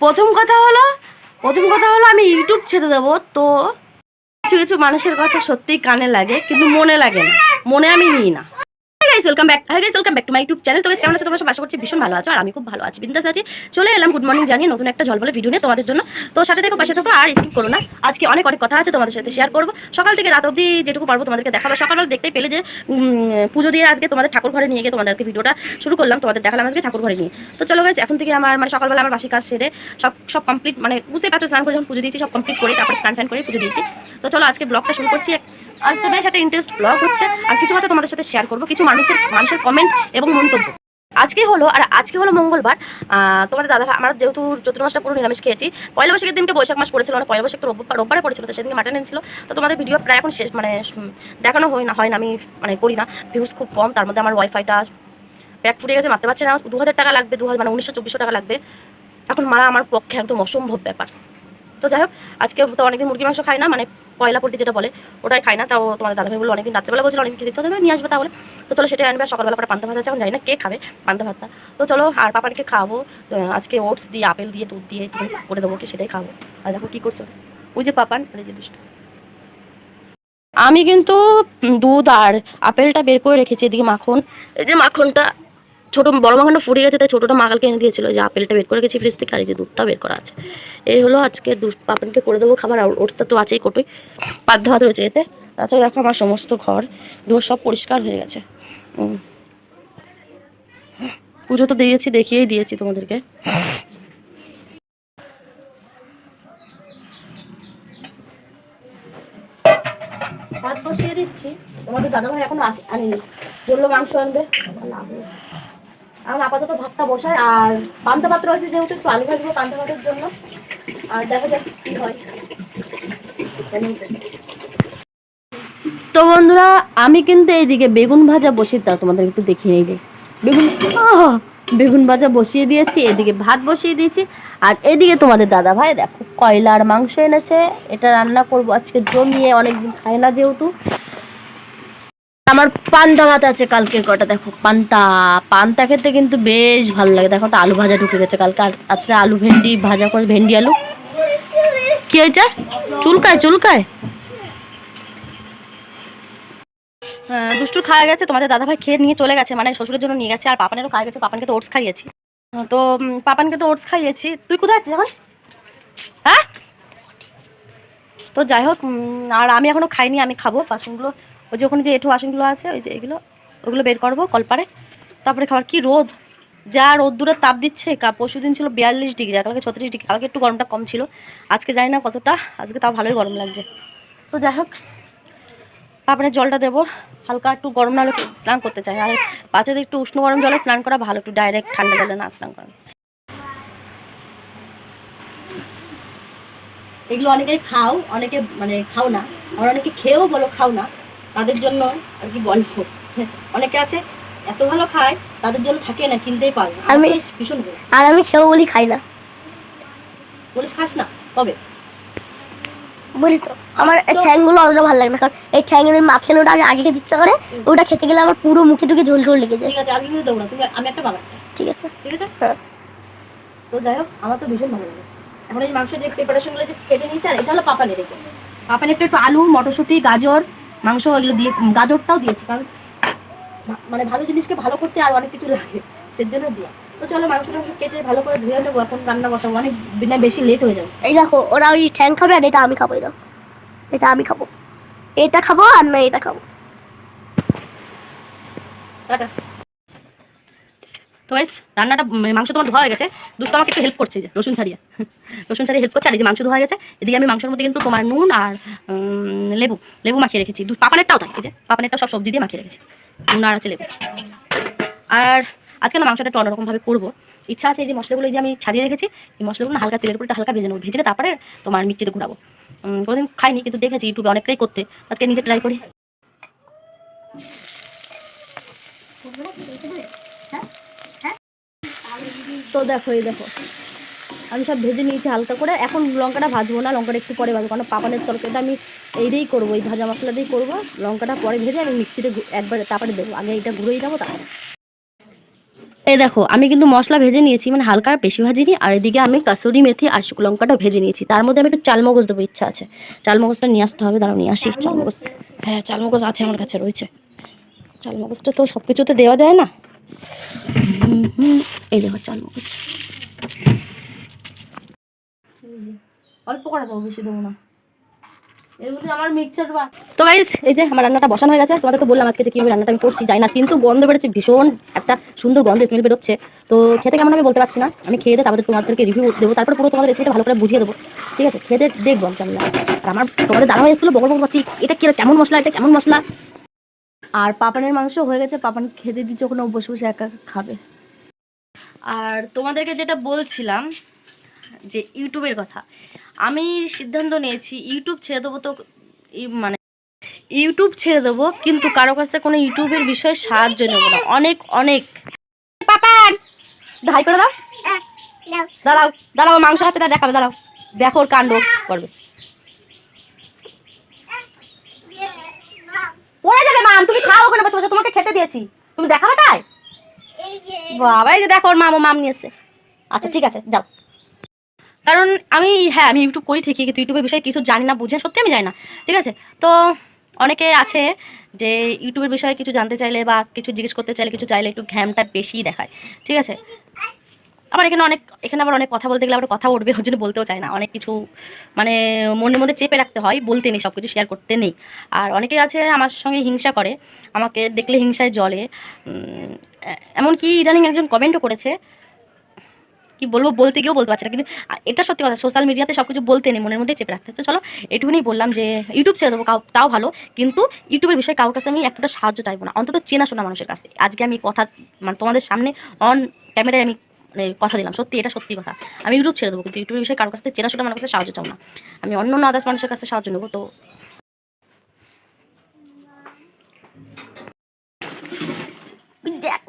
প্রথম কথা হলো, প্রথম কথা হলো আমি ইউটিউব ছেড়ে দেবো, তো কিছু কিছু মানুষের কথা সত্যিই কানে লাগে, কিন্তু মনে লাগে না। মনে আমি নিই না। Guys welcome back guys welcome back to my YouTube channel তো কেমন তোমরা সব আশা করছি ভীষণ ভালো আছো, আর আমি খুব ভালো আছি। বিন্দাস আছি। চলে এলাম গুড মর্নিং জানিয়ে নতুন একটা ভিডিও নিয়ে তোমাদের জন্য। তো সাথে দেখো পাশে থাকো, আর স্কিপ করো না। আজকে অনেক অনেক কথা আছে তোমাদের সাথে শেয়ার করব। সকাল থেকে রাত অবধি যেটুকু পারব তোমাদেরকে দেখাবো। সকালবেলা দেখতেই পেলে যে পুজো দিয়ে আজকে তোমাদের ঠাকুর ঘরে নিয়ে গিয়ে তোমাদের আজকে ভিডিওটা শুরু করলাম। তোমাদের দেখালাম আজকে ঠাকুর ঘরে নিয়ে তো চলো গাইস এখন থেকে আমার মানে সকালবেলা আমার বাসি কাজ সেরে সব সব কমপ্লিট মানে বুঝতেই পারছ, স্নান করে যখন পুজো দিয়েছি, সব কমপ্লিট করে তারপর স্নান টান করে পুজো দিয়েছি। তো চলো আজকে ব্লগটা শুরু করছি আজ তো বেশ একটা ইন্টারেস্ট ব্লগ হচ্ছে, আর কিছু কথা তোমাদের সাথে শেয়ার করব, কিছু মানুষের মানুষের কমেন্ট এবং মন্তব্য। আজকে হলো, আর আজকে হলো মঙ্গলবার তোমাদের দাদা আমরা যেহেতু চৈত্র মাসটা পুরো নিরামিষ খেয়েছি, পয়লা বৈশাখের দিনকে বৈশাখ মাস পড়েছিল মানে পয়লা বৈশাখ তো রোববার, রোববারে পড়েছিল, তো সেদিনকে মাটন এনেছিল। তো তোমাদের ভিডিও প্রায় এখন শেষ মানে দেখানো হয় না হয় না, আমি মানে করি না। ভিউজ খুব কম, তার মধ্যে আমার ওয়াইফাইটা প্যাক ফুটে গেছে, মারতে পারছে না দু হাজার টাকা লাগবে দু হাজার মানে উনিশশো টাকা লাগবে। এখন মারা আমার পক্ষে একদম অসম্ভব ব্যাপার। তো যাই হোক, আজকে তো অনেকদিন মুরগি মাংস খাই না মানে পয়লা পোলট্রি যেটা বলে ওটাই খাই না তাও তোমাদের দাদাভাই বলল অনেকদিন রাত্রেবেলা বলছিল অনেক খেতে চলে নিয়ে আসবে তাহলে। তো চলো সেটাই আনবে সকালবেলা করে পান্তা ভাত আছে এখন না কে খাবে পান্তা ভাতটা। তো চলো আর পাপাকে আহ, আজকে ওটস দিয়ে আপেল দিয়ে দুধ দিয়ে করে দেবো কি সেটাই খাব আর দেখো কী করছ। ওই যে পাপান আর এই যে দুষ্ট। আমি কিন্তু দুধ আর আপেলটা বের করে রেখেছি এদিকে মাখন। এই যে মাখনটা ছোট বড় মাখনটা ফুরিয়ে গেছে, তাই ছোটোটা মাকালকে এনে দিয়েছিল যে আপেলটা বের করে রেখেছি ফ্রিজ থেকে, আর যে দুধটাও বের করা আছে। এই হলো আজকে দুধ পাপানকে করে দেবো খাবার, আর ওটসটা তো আছেই কোটোই। পাদ্য ভাত রয়েছে এতে। তাছাড়া দেখো আমার সমস্ত ঘর, দুয়ার সব পরিষ্কার হয়ে গেছে। পুজো তো দিয়েছি, দেখিয়েই দিয়েছি তোমাদেরকে। ভাত বসিয়ে দিচ্ছি। তোমাদের দাদাভাই এখনও আসে, আনেনি। বলল মাংস আনবে। এখন আপাতত ভাতটা বসাই। আর পান্তা ভাত রয়েছে যেহেতু একটু আলু ভাজবো পান্তা ভাতের জন্য। আর দেখা যাক কি হয়। তো বন্ধুরা, আমি কিন্তু এইদিকে বেগুন ভাজা বসিয়ে দাও, তোমাদের একটু দেখিয়ে এই যে। বেগুন বেগুন ভাজা বসিয়ে দিয়েছি, এদিকে ভাত বসিয়ে দিয়েছি। আর এদিকে তোমাদের দাদা ভাই দেখো, কয়লার মাংস এনেছে। এটা রান্না করব আজকে, জমিয়ে অনেকদিন খাই না যেহেতু। আমার পান্তা ভাত আছে কালকে কটা? দেখো, পান্তা। পান্তা খেতে কিন্তু বেশ ভালো লাগে। দেখো আলু ভাজা ঢুকে গেছে কালকে। রাত্রে আলু ভেন্ডি ভাজা করে, ভেন্ডি আলু। কি হয়েছে? চুলকায় চুলকায়? দুষ্টুর খাওয়া গেছে। তোমাদের দাদাভাই খেয়ে নিয়ে চলে গেছে। মানে শ্বশুরের জন্য নিয়ে গেছে। আর পাপানেরও খাওয়া গেছে। পাপানকে তো ওটস খাইয়েছি। তো পাপানকে তো ওটস খাইয়েছি। তুই কোথায় আছিস এখন? হ্যাঁ? তো যাই হোক আর আমি এখনও খাইনি। আমি খাব। বাসনগুলো ওই যে ওখানে যে এঁঠো বাসনগুলো আছে, ওই যে এগুলো, ওগুলো বের করব কলপারে তারপরে খাবার কি রোদ। যা রোদ্দুরের তাপ দিচ্ছে পরশু দিন ছিল বিয়াল্লিশ ডিগ্রি আর কালকে ছত্রিশ ডিগ্রি, কালকে একটু গরমটা কম ছিল। আজকে জানি না কতটা, আজকে তাও ভালোই গরম লাগছে। তো যাই হোক, তারপরে জলটা দেবো। হালকা একটু গরম না হলে স্নান করতে চাই। আর বাচ্চাদের একটু উষ্ণ গরম জলে স্নান করা ভালো, একটু ডাইরেক্ট ঠান্ডা জলে না স্নান করা। এগুলো অনেকেই খাও, অনেকে মানে খাও না। আবার অনেকে খেয়েও বলো খাও না। তাদের জন্য আর কি বলব অনেকে আছে এত ভালো খায় তাদের জন্য থাকে না কিনতেই পারে আমি আমি- ভীষণ আর আমি খেয়েও বলি খাই না। বলিস খাস না? কবে বলি তো আমার এই ঠ্যাংগুলো অতটা ভালো লাগে না কারণ এই ঠ্যাংয়ের ওই মাঝখানে ওটা আমি আগে খেতে ইচ্ছা করে ওটা খেতে গেলে আমার পুরো মুখে টুকে ঝোল টোল লেগে যায়। ঠিক আছে কিন্তু দেবো না তুমি আমি একটা বাবা ঠিক আছে। ঠিক আছে? হ্যাঁ। তো যাই হোক আমার তো ভীষণ ভালো লাগে। এখন এই মাংস যে প্রিপারেশনগুলো যে কেটে নিয়েছে আর এটা হলো পাপানের এই যে। পাপানের একটু একটু আলু মটরশুঁটি গাজর মাংস এগুলো দিয়ে গাজরটাও দিয়েছি কারণ মানে ভালো জিনিসকে ভালো করতে আর অনেক কিছু লাগে সেজন্য দিয়ে। তো চলো মাংস টাংস কেটে ভালো করে ধুয়ে নেব এখন রান্না বসাবো অনেক বিনা বেশি লেট হয়ে যাবে। এই দেখো ওরা ওই ঠ্যাং খাবে আর এটা আমি খাব এই দেখো এটা আমি খাব। এটা খাব আর না এটা খাব। টাটা। তো গাইস রান্নাটা মাংস তোমার ধোয়া হয়ে গেছে। দুটো আমাকে একটু হেল্প করছে যে, রসুন ছাড়িয়ে। রসুন ছাড়িয়ে হেল্প করছে, আর এই যে মাংস ধোয়া গেছে, এদিকে আমি মাংসের মধ্যে কিন্তু তোমার নুন আর লেবু লেবু মাখিয়ে রেখেছি। দু পাপানেরটাও এই যে পাপানেরটাও সব সবজি দিয়ে মাখিয়ে রেখেছি। নুন আর আছে লেবু। আর আজকে না মাংসটা একটু অন্যরকমভাবে করব। ইচ্ছা আছে এই যে মশলাগুলো যে আমি ছাড়িয়ে রেখেছি, এই মশলাগুলো হালকা তেলের উপরে হালকা ভেজে নেব। ভেজে তারপরে তোমার মিক্সিতে ঘুরাবো। কোনোদিন খাইনি, কিন্তু দেখেছি ইউটিউবে অনেকটাই করতে। আজকে নিজে ট্রাই করি। তো দেখো এই দেখো। আমি সব ভেজে নিয়েছি হালকা করে। এখন লঙ্কাটা ভাজবো না লঙ্কাটা একটু পরে ভাজবো। কারণ পাপানের তরকারিটা আমি এই দিয়েই করব এই ভাজা মশলা দিয়েই করব। লঙ্কাটা পরে ভেজে আমি মিক্সিতে একবার তারপরে দেবো। আগে এটা ঘুরেই যাব তারপরে এই দেখো আমি কিন্তু মশলা ভেজে নিয়েছি মানে হালকা আর বেশি ভাজিনি। আর এদিকে আমি কাসুরি মেথি আর শুকনো লঙ্কাটা ভেজে নিয়েছি। তার মধ্যে আমি একটু চালমগজ দেবো ইচ্ছা আছে। চালমগজটা নিয়ে আসতে হবে দাঁড়াও নিয়ে আসি। চালমগজ হ্যাঁ চালমগজ আছে আমার কাছে রয়েছে। চালমগজটা তো সব কিছুতে দেওয়া যায় না? এই দেখো চালমগজ অল্প করে দেবো বেশি দেবো না। এর মধ্যে আমার তো গাইস এই যে আমার রান্নাটা বসানো হয়ে গেছে তোমাদের তো বললাম আজকে যে কীভাবে রান্নাটা আমি করছি যাই না কিন্তু গন্ধ বেরোচ্ছে ভীষণ একটা সুন্দর গন্ধ স্মেল বেরোচ্ছে। তো খেতে কেমন আমি বলতে পারছি না। আমি খেয়ে দিয়ে তারপরে তোমাদেরকে রিভিউ দেবো তারপরে পুরো তোমাদের রেসিপিটা ভালো করে বুঝিয়ে দেবো। ঠিক আছে? খেতে দেখব আমি কেমন আর আমার তোমাদের দাদা হয়ে এসেছিল বগল করছি এটা কি কেমন মশলা এটা কেমন মশলা? আর পাপানের মাংস হয়ে গেছে পাপান খেতে দিচ্ছে ওখানে বসে বসে একা খাবে। আর তোমাদেরকে যেটা বলছিলাম যে ইউটিউবের কথা, আমি সিদ্ধান্ত নিয়েছি ইউটিউব ছেড়ে দেবো তো মানে ইউটিউব ছেড়ে দেবো, কিন্তু কারও কাছ কোনো ইউটিউবের বিষয়ে সাহায্য নেব না। অনেক অনেক। হাই করে দাও। দাঁড়াও দাঁড়াও মাংস খাচ্ছে তা দেখাবে, দাঁড়াও। দেখো ওর কাণ্ড করবে। পড়ে যাবে মাম তুমি খাও ওখানে বসে বসে, তোমাকে খেতে দিয়েছি। তুমি দেখাবে তাই? বাবা যে দেখো, ওর মাম মাম নিয়ে এসছে আচ্ছা ঠিক আছে, যাও। কারণ আমি হ্যাঁ আমি ইউটিউব করি ঠিকই, কিন্তু ইউটিউবের বিষয়ে কিছু জানি না, বুঝে সত্যি আমি জানি না, ঠিক আছে? তো অনেকে আছে যে ইউটিউবের বিষয়ে কিছু জানতে চাইলে বা কিছু জিজ্ঞেস করতে চাইলে, কিছু চাইলে একটু ঘ্যামটা বেশি দেখায়, ঠিক আছে? আবার এখানে অনেক, এখানে আবার অনেক কথা বলতে গেলে আবার কথা উঠবে, ওর জন্য বলতেও চায় না, অনেক কিছু মানে মনের মধ্যে চেপে রাখতে হয়, বলতে নেই সব কিছু শেয়ার করতে নেই। আর অনেকে আছে, আমার সঙ্গে হিংসা করে, আমাকে দেখলে হিংসায় জলে এমনকি ইদানিং একজন কমেন্টও করেছে, কি বলব, বলতে গিয়েও বলতে পারছি না, কিন্তু এটা সত্যি কথা সোশ্যাল মিডিয়াতে সব কিছু বলতে নেই, মনের মধ্যে চেপে রাখতে তো চলো, এটুকুনি বললাম যে ইউটিউব ছেড়ে দেবো তাও ভালো, কিন্তু ইউটিউবের বিষয়ে কারোর কাছে আমি একটা সাহায্য চাইব না। অন্তত চেনাশোনা মানুষের কাছে আজকে আমি কথা মানে তোমাদের সামনে অন ক্যামেরায় আমি মানে কথা দিলাম, সত্যি এটা সত্যি কথা। আমি ইউটিউব ছেড়ে দেবো, কিন্তু ইউটিউবের বিষয়ে কারোর কাছে চেনাশোনা মানুষের কাছে সাহায্য চাও না। আমি অন্য অন্য আদার্স মানুষের কাছে সাহায্য নেব, তো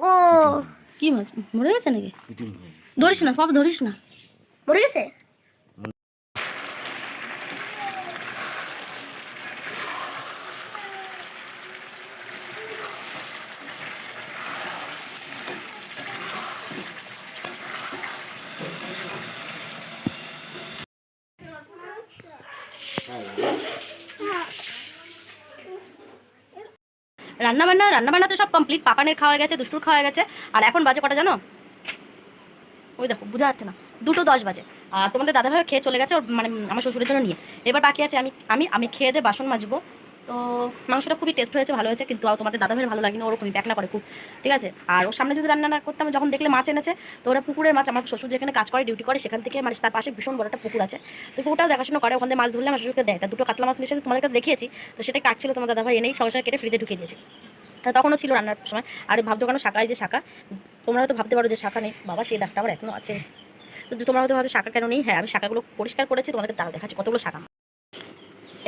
দেখো কি মাছ? মরে গেছে নাকি? ধরিস না পাপ ধরিস না। মরে গেছে? রান্না বান্না রান্না বান্না তো সব কমপ্লিট পাপানের খাওয়া গেছে, দুষ্টুর খাওয়া গেছে। আর এখন বাজে কটা জানো? ওই দেখো, বোঝা যাচ্ছে না। দুটো দশ বাজে। আর তোমাদের দাদাভাবে খেয়ে চলে গেছে মানে আমার শ্বশুরের জন্য নিয়ে। এবার বাকি আছে আমি আমি আমি খেয়ে দিয়ে বাসন মাজবো। তো মাংসটা খুবই টেস্ট হয়েছে, ভালো হয়েছে, কিন্তু তোমাদের দাদাভাইয়ের ভালো লাগেনি, ওরকমই ব্যাকলা করে খুব, ঠিক আছে? আর ওর সামনে যদি রান্না না করতাম, যখন দেখলে মাছ এনেছে, তো ওরা পুকুরের মাছ, আমার শ্বশুর যেখানে কাজ করে ডিউটি করে, সেখান থেকে মানে তার পাশে ভীষণ বড় একটা পুকুর আছে। তো পুকুরটাও দেখাশোনা করে, ওখানে মাছ ধরলে আমার শ্বশুরকে দেয়। দুটো কাতলা মাছ নিয়ে এসে তোমাদেরকে দেখিয়েছি, তো সেটা কাটছিল, তোমার দাদাভাই এনেই সঙ্গে সঙ্গে কেটে ফ্রিজে ঢুকিয়ে দিয়েছি। তা তখনও ছিল রান্নার সময়, আর ভাবছ কেন শাখায় যে শাখা, তোমরা হয়তো ভাবতে পারো যে শাখা নেই, বাবা সেই দাগটা আবার এখনও আছে। তো তোমরা হয়তো ভাবছ শাখা কেন নেই? হ্যাঁ আমি শাখাগুলো পরিষ্কার করেছি, তোমাদেরকে তাও দেখাচ্ছি, কতগুলো শাখা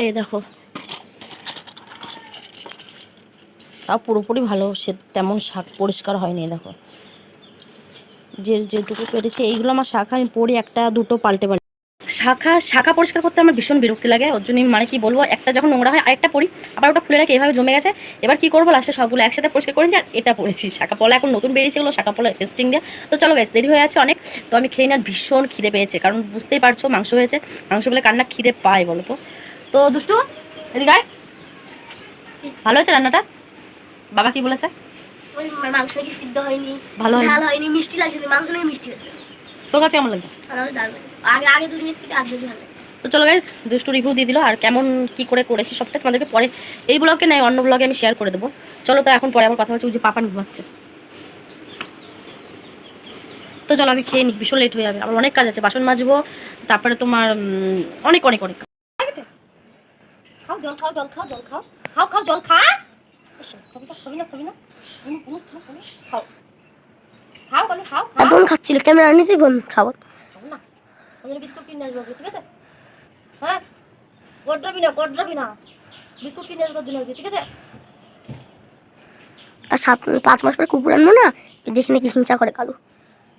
এই দেখো তাও পুরোপুরি ভালো, সে তেমন শাক পরিষ্কার হয়নি দেখো। যে, যেটুকু পেরেছি, এইগুলো আমার শাখা আমি পড়ি একটা, দুটো পাল্টে পাল্টে। শাখা শাখা পরিষ্কার করতে আমার ভীষণ বিরক্তি লাগে, ওর জন্য মানে কি বলব, একটা যখন নোংরা হয়, আরেকটা পড়ি, আবার ওটা খুলে রাখি এভাবে জমে গেছে। এবার কি করব লাস্টে সবগুলো একসাথে পরিষ্কার করেছি, আর এটা পড়েছি। শাখা পলা এখন নতুন বেরিয়েছে এগুলো, শাখা পলা টেস্টিং দিয়ে। তো চলো গেছে দেরি হয়ে আছে অনেক, তো আমি খেয়ে নেওয়ার ভীষণ খিদে পেয়েছে, কারণ বুঝতেই পারছ মাংস হয়েছে, মাংস বলে কান্না খিদে পায় বলো তো। তো দুষ্টু, এদিকে ভালো হয়েছে রান্নাটা? বাবা কি বলেছে? ওই মাংস কি সিদ্ধ হয়নি? ভালো ঝাল হয়নি মিষ্টি লাগছে মাংস নেই মিষ্টি হয়েছে। তোর কাছে কেমন লাগছে? আর আমাকে দারুণ লাগছে। আগে আগে দুদিনের থেকে আজ বেশি ভালো তো চলো গাইস দুষ্টু রিভিউ দিয়ে দিল। আর কেমন কি করে করেছি সবটা তোমাদেরকে পরে এই ব্লগে নয় অন্য ব্লগে আমি শেয়ার করে দেবো। চলো তো এখন পরে আমার কথা হচ্ছে যে পাপান ঘুমাচ্ছে। তো চলো আমি খেয়ে নিই ভীষণ লেট হয়ে যাবে। আমার অনেক কাজ আছে বাসন মাজবো তারপরে তোমার অনেক অনেক অনেক খাও জল খাও জল খাও জল খাও। খাও খাও জল খা। খাচ্ছিল ক্যামেরা নিয়েছি বোন খাবার খাব। না ওই জন্য বিস্কুট কিনে আসব ঠিক আছে হ্যাঁ গড্রাবি না গড্রাবি না বিস্কুট কিনে আসব জন্য ঠিক আছে আর সাত পাঁচ মাস পরে কুকুর আনব না দেখে নাকি হিংসা করে কালু।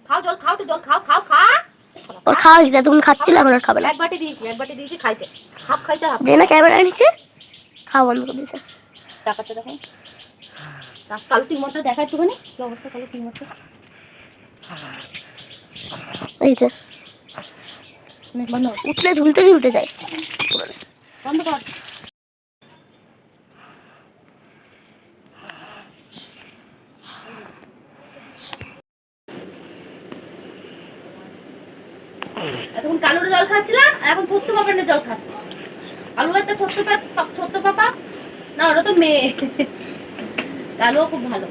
খাও জল খাও জল খাও খাও খা ওর খাওয়া হয়েছে এতক্ষণ খাচ্ছিল এখন আর খাবে না। এক বাটি দিয়েছি এক বাটি দিয়েছি খাইছে। হাফ খাইছে হাফ যে না ক্যামেরা নিচ্ছে খাওয়া বন্ধ করে দিয়েছে। দেখেন তা কালো দেখা একটুখানি? কি অবস্থা কালো এই যে। বন্ধ। উঠলে ঝুলতে ঝুলতে যায়। বন্ধ কর। এতক্ষণ কালুর জল খাচ্ছিলাম এখন ছোট্ট পাপানের জল খাচ্ছি। কালু একটা ছোট্ট ছোট্ট পাপা না ওটা তো মেয়ে। কালুও খুব ভালো।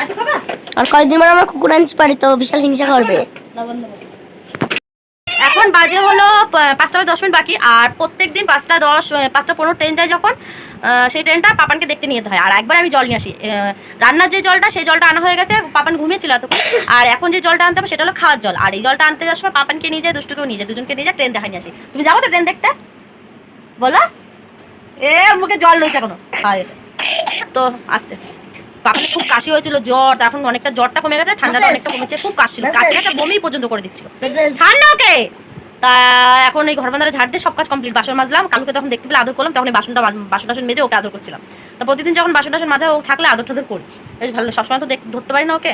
আর খাবা? আর কয়েকদিন পর আমরা কুকুর আনতে পারি তো বিশাল হিংসা করবে। না বন্ধ এখন বাজে হলো পাঁচটা দশ মিনিট বাকি আর প্রত্যেক দিন পাঁচটা দশ পাঁচটা পনেরো ট্রেন যায় যখন সেই ট্রেনটা পাপানকে দেখতে নিয়ে যেতে হয়। আর একবার আমি জল নিয়ে আসি। রান্নার যে জলটা সেই জলটা আনা হয়ে গেছে পাপান ঘুমিয়েছিল এতক্ষণ। আর এখন যে জলটা আনতে হবে সেটা হলো খাওয়ার জল। আর এই জলটা আনতে যাওয়ার সময় পাপানকে নিয়ে যায় দুষ্টুকেও নিয়ে যায় দুজনকে নিয়ে যায় ট্রেন দেখা নিয়ে আসি। তুমি যাব তো ট্রেন দেখতে? বলো। এ মুখে জল রয়েছে এখনও। খাওয়া গেছে। তো আসতে। খুব কাশি হয়েছিল জ্বর। এখন অনেকটা জ্বরটা কমে গেছে ঠান্ডাটা অনেকটা কমেছে। খুব কাশি ছিল কাশি একটা বমি পর্যন্ত করে দিচ্ছিল। ছাড় না ওকে! তা এখন এই ঘর বান্ধারা ঝাড় দিয়ে সব কাজ কমপ্লিট বাসন মাজলাম। কালুকে তখন দেখতে পেলে আদর করলাম তখন এই বাসনটা বাসন টাসন মেজে ওকে আদর করছিলাম। তা প্রতিদিন যখন বাসন টাসন মাজা ও থাকলে আদর টাদর করি। বেশ ভালো। সবসময় তো ধরতে পারি না ওকে।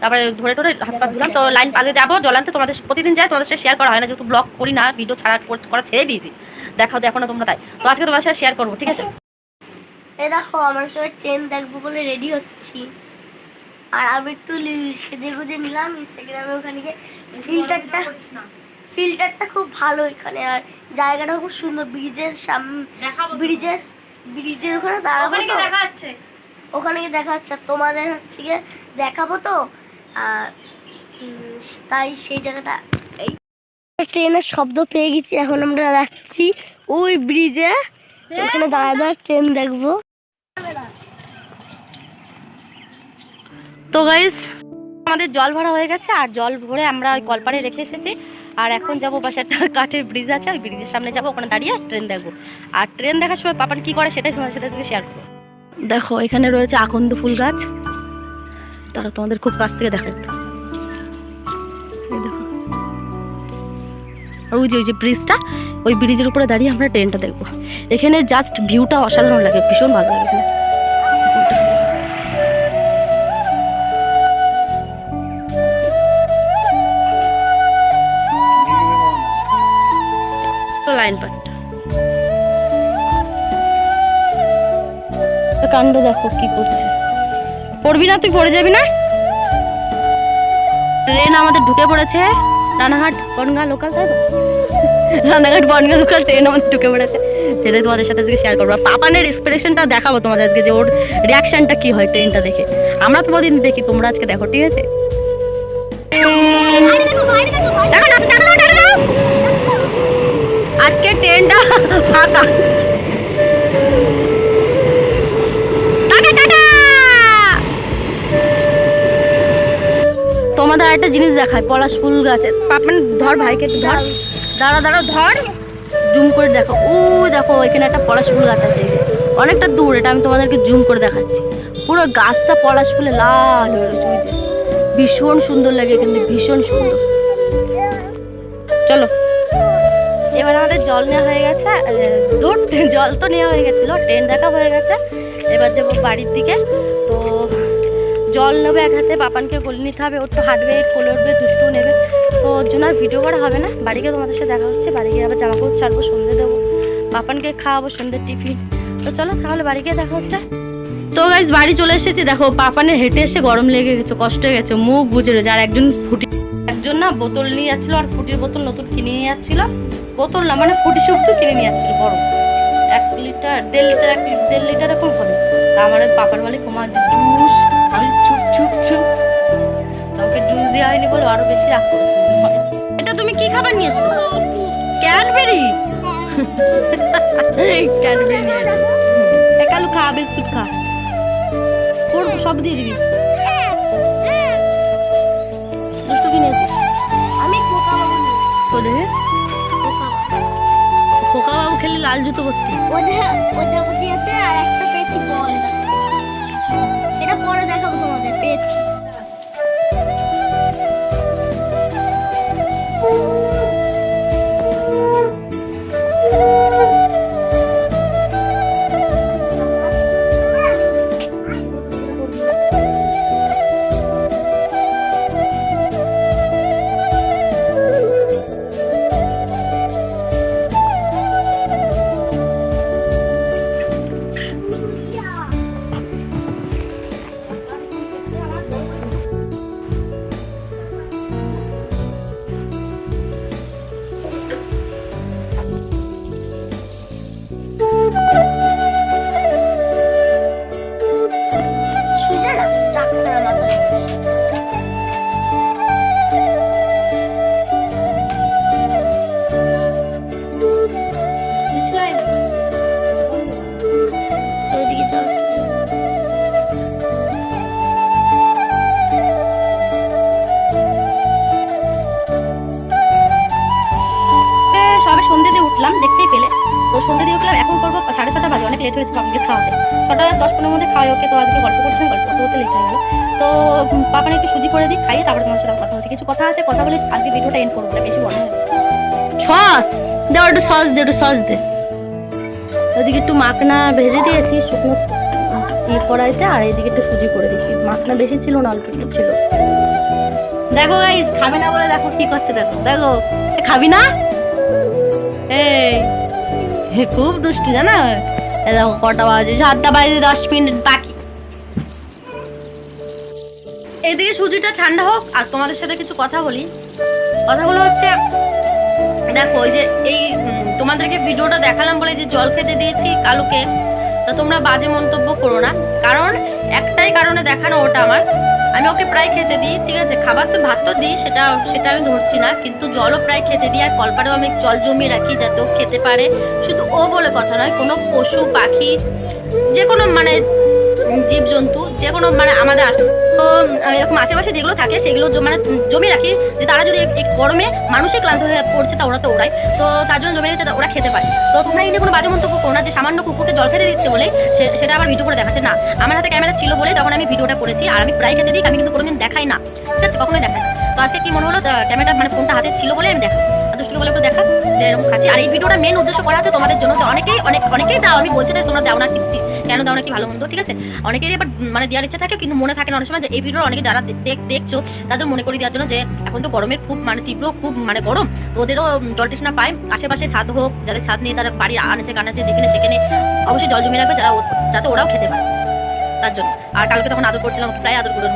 তারপরে ধরে ধরে হাত পা ধুলাম। তো লাইন আগে যাব জলান্তে তোমাদের প্রতিদিন যাই তোমাদের সাথে শেয়ার করা হয় না। যেহেতু ব্লগ করি না ভিডিও ছাড়া করা ছেড়ে দিয়েছি। দেখাও দেখো না তোমরা তাই। তো আজকে তোমার সাথে শেয়ার করব ঠিক আছে? এই দেখো আমরা সবাই ট্রেন দেখব বলে রেডি হচ্ছি। আর আমি একটু সেজে গুজে নিলাম ইনস্টাগ্রামে ওখানে গিয়ে ফিল্টারটা ফিল্টারটা খুব ভালো এখানে আর জায়গাটা খুব সুন্দর ব্রিজের সামনে ব্রিজের ব্রিজের ওখানে দাঁড়াবো তো। যাচ্ছে ওখানে গিয়ে দেখা যাচ্ছে তোমাদের হচ্ছে গিয়ে দেখাবো তো। আর তাই সেই জায়গাটা ট্রেনের শব্দ পেয়ে গেছি, এখন আমরা যাচ্ছি ওই ব্রিজে ওখানে দাঁড়ায় দাঁড়ায় ট্রেন দেখব। তো গাইস আমাদের জল ভরা হয়ে গেছে, আর জল ভরে আমরা ওই কলপারে রেখে এসেছি। আর এখন যাব পাশে একটা কাঠের ব্রিজ আছে, ওই ব্রিজের সামনে যাব, ওখানে দাঁড়িয়ে ট্রেন দেখব। আর ট্রেন দেখার সময় পাপান কি করে সেটাই তোমাদের সাথে শেয়ার করব। দেখো, এখানে রয়েছে আকন্দ ফুল গাছ। তারা তোমাদের খুব কাছ থেকে দেখা। ওই যে ওই যে ব্রিজটা ওই ব্রিজের উপরে দাঁড়িয়ে আমরা ট্রেনটা দেখব। এখানে জাস্ট ভিউটা অসাধারণ লাগে, ভীষণ ভালো লাগে এখানে। লাইন পাটটা। কাণ্ড দেখো কি করছে। পড়বি না তুই, পড়ে যাবি না? ট্রেন আমাদের ঢুকে পড়েছে। রানাঘাট, বনগা লোকাল তাই রানাঘাট, বনগা লোকাল ট্রেন আমাদের ঢুকে পড়েছে। সেটাই তোমাদের সাথে আজকে শেয়ার করব। আর পাপানের এক্সপ্রেশনটা দেখাবো তোমাদের আজকে যে ওর রিয়াকশনটা কি হয় ট্রেনটা দেখে। আমরা প্রতিদিন দেখি, তোমরা আজকে দেখো, ঠিক আছে? আজকে ট্রেনটা ফাঁকা। তোমাদের একটা জিনিস দেখায় পলাশ ফুল গাছে। পাপন ধর ভাইকে ধর। দাঁড়া দাঁড়া, ধর। জুম করে দেখো। ও দেখো, এখানে একটা পলাশ ফুল গাছ আছে। অনেকটা দূর, এটা আমি তোমাদেরকে জুম করে দেখাচ্ছি। পুরো গাছটা পলাশ ফুলে লাল হয়ে রয়েছে। ভীষণ সুন্দর লাগে এখানে, ভীষণ সুন্দর। চলো। এবার আমাদের জল নেওয়া হয়ে গেছে জল তো নেওয়া হয়ে গেছিল ট্রেন দেখা হয়ে গেছে। এবার যাব বাড়ির দিকে। জল নেবে এক হাতে পাপানকে গলি নিতে হবে ওর তো হাঁটবে কোলে উঠবে দুষ্টু নেবে। তো ওর জন্য আর ভিডিও করা হবে না। বাড়ি গিয়ে তোমাদের সাথে দেখা হচ্ছে বাড়ি গিয়ে আবার জামা কাপড় ছাড়বো সন্ধে দেবো। পাপানকে খাওয়াবো সন্ধ্যের টিফিন। তো চলো তাহলে বাড়ি গিয়ে দেখা হচ্ছে। তো গাইজ বাড়ি চলে এসেছি। দেখো পাপানের হেঁটে এসে গরম লেগে গেছে কষ্ট হয়ে গেছে মুখ বুঝে রয়েছে। আর একজন ফুটি একজন না বোতল নিয়ে যাচ্ছিল আর ফুটির বোতল নতুন কিনে নিয়ে যাচ্ছিল। বোতল না মানে ফুটি শুকতো কিনে নিয়ে যাচ্ছিল বড়। এক লিটার দেড় লিটার এক লিটার দেড় লিটার এরকম হবে। তা আমার পাপার বলে তোমার জুস আমি চুপ চুপ। কাউকে জুস দেওয়া হয়নি বলে আরও বেশি রাগ করেছে এটা তুমি কি খাবার নিয়ে এসছো ক্যাডবেরি। ক্যাডবেরি একালু খা বিস্কুট খা। ওর সব দিয়ে দিবি। দুষ্টু কি নিয়েছিস আমি কোকা বাবু। কোকা খেলে লাল জুতো করতে আছে আর একটা পেয়েছি বল। পরে দেখাবো তোমাদের পেয়েছি। পাপানে একটু সুজি করে দিই খাইয়ে তারপরে তোমার সাথে কথা হচ্ছে কিছু কথা আছে? কথা বলে আজকে ভিডিওটা এন্ড করব না বেশি বড় সস? দে একটু সস দে একটু সস দে। ওদিকে একটু মাখনা ভেজে দিয়েছি শুকনো ইয়ে কড়াইতে আর এইদিকে একটু সুজি করে দিচ্ছি। মাখনা বেশি ছিল না অল্প একটু ছিল। দেখো গাইস খাবে না বলে দেখো কি করছে দেখো। দেখো এ, খাবি না? এই হে, খুব দুষ্টু জানো? এ দেখো কটা বাজে সাতটা বাজে দশ মিনিট বাকি। সুজিটা ঠান্ডা হোক, আর তোমাদের সাথে কিছু কথা বলি। কথাগুলো হচ্ছে, দেখো, ওই যে এই তোমাদেরকে ভিডিওটা দেখালাম বলে যে জল খেতে দিয়েছি কালুকে, তা তোমরা বাজে মন্তব্য করো না। কারণ, একটাই কারণে দেখানো ওটা আমার। আমি ওকে প্রায় খেতে দিই, ঠিক আছে? খাবার তো ভাত তো দিই, সেটা সেটা আমি ধরছি না, কিন্তু জলও প্রায় খেতে দিই, আর কলপারেও আমি জল জমিয়ে রাখি যাতে ও খেতে পারে। শুধু ও বলে কথা নয়, কোনো পশু, পাখি যে কোনো মানে জীবজন্তু যে কোনো মানে আমাদের আশে তো এরকম আশেপাশে যেগুলো থাকে, সেগুলো মানে জমিয়ে রাখি, যে তারা যদি গরমে মানুষই ক্লান্ত হয়ে পড়ছে, তা ওরা তো ওরাই। তো তার জন্য জমি রেখেছে ওরা খেতে পারে। তো তোমরা এই নিয়ে কোনো বাজে মন্তব্য করো না, যে সামান্য কুকুরকে জল খেতে দিচ্ছে বলে সেটা আবার ভিডিও করে দেখাচ্ছে। না, আমার হাতে ক্যামেরা ছিল বলে তখন আমি ভিডিওটা করেছি, আর আমি প্রায় খেতে দিই, আমি কিন্তু কোনোদিন দেখাই না। ঠিক আছে, কখনোই দেখাই তো আজকে কি মনে হলো? ক্যামেরাটা মানে ফোনটা হাতে ছিল বলে আমি দেখাই একটু দেখা যে এরকম খাচ্ছি। আর এই ভিডিওটা মেন উদ্দেশ্য করা আছে তোমাদের জন্য অনেকেই, অনেক, অনেকেই দাও, আমি বলছি না তোমরা দাও না কেন দাও না ভালো মন্দ, ঠিক আছে? অনেকেরই এবার মানে দেওয়ার ইচ্ছা থাকে, কিন্তু মনে থাকে না অনেক সময় এই ভিডিও অনেকে যারা দেখ- দেখছ, তাদের মনে করে দেওয়ার জন্য যে এখন তো গরমের খুব মানে তীব্র, খুব মানে গরম, তো ওদেরও জল তৃষ্ণা পায়। আশেপাশে ছাদ হোক, যাদের ছাদ নেই, তারা বাড়ির আনাচে কানাচে যেখানে সেখানে অবশ্যই জল জমিয়ে রাখবে, যারা যাতে ওরাও খেতে পারে তার জন্য। আর কালকে তখন আদর করছিলাম প্রায় আদর করে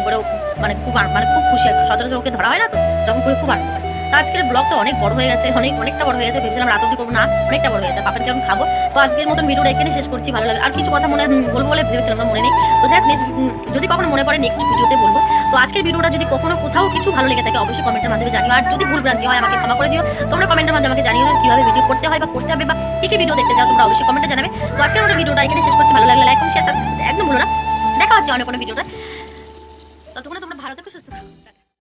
মানে খুব মানে খুব খুশি সচরাচর ওকে ধরা হয় না তো তখন খুব আনন্দ আজকের ব্লগটা অনেক বড় হয়ে গেছে, অনেক, অনেকটা বড় হয়ে গেছে। ভেবেছিলাম রাত অব্দি করব না, অনেকটা বড় হয়ে গেছে। পাপাকে আমি খাব? তো আজকের মতন ভিডিওটা এখানে শেষ করছি, ভালো লাগে। আর কিছু কথা মনে বলব বলে ভেবেছিলাম না, মনে নেই। তো যাক যদি কখনো মনে পড়ে নেক্সট ভিডিওতে বলব। তো আজকের ভিডিওটা যদি কখনো কোথাও কিছু ভালো লেগে থাকে, অবশ্যই কমেন্টের মাধ্যমে জানিও। আর যদি ভুল ভ্রান্তি হয়, আমাকে ক্ষমা করে দিও। তোমরা কমেন্টের মাধ্যমে আমাকে জানিও কীভাবে ভিডিও করতে হয় বা করতে হবে বা কি কি ভিডিও দেখতে চাও, তোমরা অবশ্যই কমেন্টে জানাবে। তো আজকের মতো ভিডিওটা এখানে শেষ করছি। ভালো লাগলে লাইক শেয়ার একদম ভুলো না। দেখা হচ্ছে অনেক কোনো ভিডিওতে